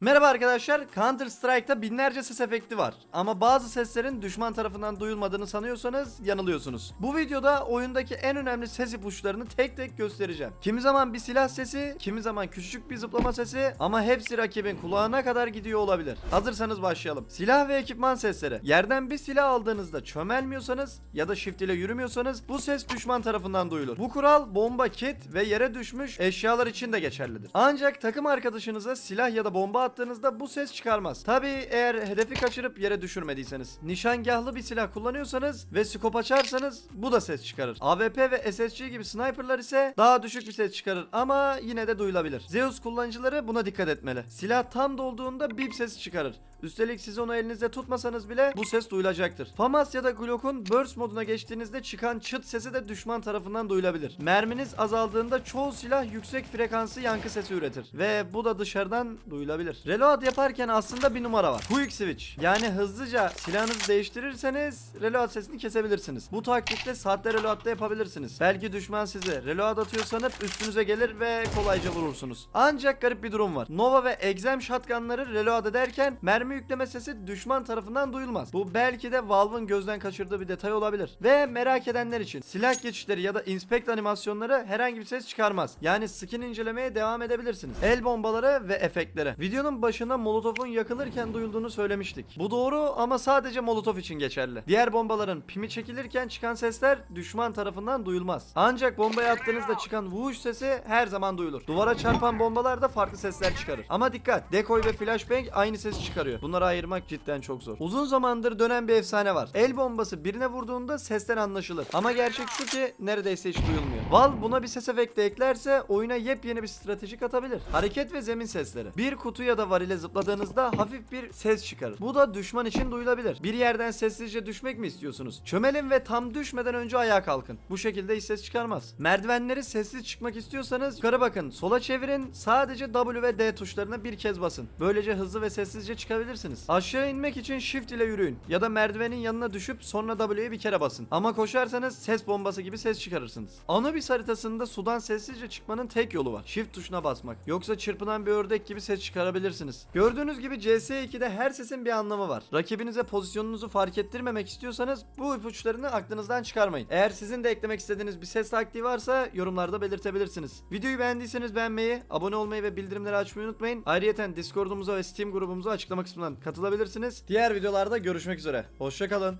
Merhaba arkadaşlar. Counter Strike'ta binlerce ses efekti var. Ama bazı seslerin düşman tarafından duyulmadığını sanıyorsanız yanılıyorsunuz. Bu videoda oyundaki en önemli ses ipuçlarını tek tek göstereceğim. Kimi zaman bir silah sesi, kimi zaman küçücük bir zıplama sesi ama hepsi rakibin kulağına kadar gidiyor olabilir. Hazırsanız başlayalım. Silah ve ekipman sesleri. Yerden bir silah aldığınızda çömelmiyorsanız ya da shift ile yürümüyorsanız bu ses düşman tarafından duyulur. Bu kural bomba, kit ve yere düşmüş eşyalar için de geçerlidir. Ancak takım arkadaşınıza silah ya da bomba attığınızda bu ses çıkarmaz. Tabi eğer hedefi kaçırıp yere düşürmediyseniz. Nişangahlı bir silah kullanıyorsanız ve skop açarsanız bu da ses çıkarır. AWP ve SSG gibi sniperlar ise daha düşük bir ses çıkarır ama yine de duyulabilir. Zeus kullanıcıları buna dikkat etmeli. Silah tam dolduğunda bip sesi çıkarır. Üstelik siz onu elinizde tutmasanız bile bu ses duyulacaktır. FAMAS ya da Glock'un burst moduna geçtiğinizde çıkan çıt sesi de düşman tarafından duyulabilir. Merminiz azaldığında çoğu silah yüksek frekanslı yankı sesi üretir. Ve bu da dışarıdan duyulabilir. Reload yaparken aslında bir numara var. Quick switch. Yani hızlıca silahınızı değiştirirseniz reload sesini kesebilirsiniz. Bu taktikle saatte reload'da yapabilirsiniz. Belki düşman sizi reload atıyor sanıp üstünüze gelir ve kolayca vurursunuz. Ancak garip bir durum var. Nova ve Exem shotgunları reload ederken mermi yükleme sesi düşman tarafından duyulmaz. Bu belki de Valve'ın gözden kaçırdığı bir detay olabilir. Ve merak edenler için silah geçişleri ya da inspect animasyonları herhangi bir ses çıkarmaz. Yani skin incelemeye devam edebilirsiniz. El bombaları ve efektlere. Videonun başında molotofun yakılırken duyulduğunu söylemiştik. Bu doğru ama sadece molotof için geçerli. Diğer bombaların pimi çekilirken çıkan sesler düşman tarafından duyulmaz. Ancak bombayı attığınızda çıkan vuş sesi her zaman duyulur. Duvara çarpan bombalar da farklı sesler çıkarır. Ama dikkat, decoy ve flashbang aynı sesi çıkarıyor. Bunları ayırmak cidden çok zor. Uzun zamandır dönen bir efsane var. El bombası birine vurduğunda sesten anlaşılır. Ama gerçek şu ki neredeyse hiç duyulmuyor. Valve buna bir ses efekti eklerse oyuna yepyeni bir strateji katabilir. Hareket ve zemin sesleri. Bir kutu ya da varile zıpladığınızda hafif bir ses çıkarır. Bu da düşman için duyulabilir. Bir yerden sessizce düşmek mi istiyorsunuz? Çömelin ve tam düşmeden önce ayağa kalkın. Bu şekilde hiç ses çıkarmaz. Merdivenleri sessiz çıkmak istiyorsanız yukarı bakın. Sola çevirin. Sadece W ve D tuşlarına bir kez basın. Böylece hızlı ve sessizce çıkabilirsiniz. Aşağı inmek için shift ile yürüyün. Ya da merdivenin yanına düşüp sonra W'ye bir kere basın. Ama koşarsanız ses bombası gibi ses çıkarırsınız. Anubis haritasında sudan sessizce çıkmanın tek yolu var. Shift tuşuna basmak. Yoksa çırpınan bir ördek gibi ses çıkarabilirsiniz. Gördüğünüz gibi CS2'de her sesin bir anlamı var. Rakibinize pozisyonunuzu fark ettirmemek istiyorsanız bu ipuçlarını aklınızdan çıkarmayın. Eğer sizin de eklemek istediğiniz bir ses taktiği varsa yorumlarda belirtebilirsiniz. Videoyu beğendiyseniz beğenmeyi, abone olmayı ve bildirimleri açmayı unutmayın. Ayrıca Discord'umuza ve Steam grubumuza açıklama kısmından katılabilirsiniz. Diğer videolarda görüşmek üzere. Hoşçakalın.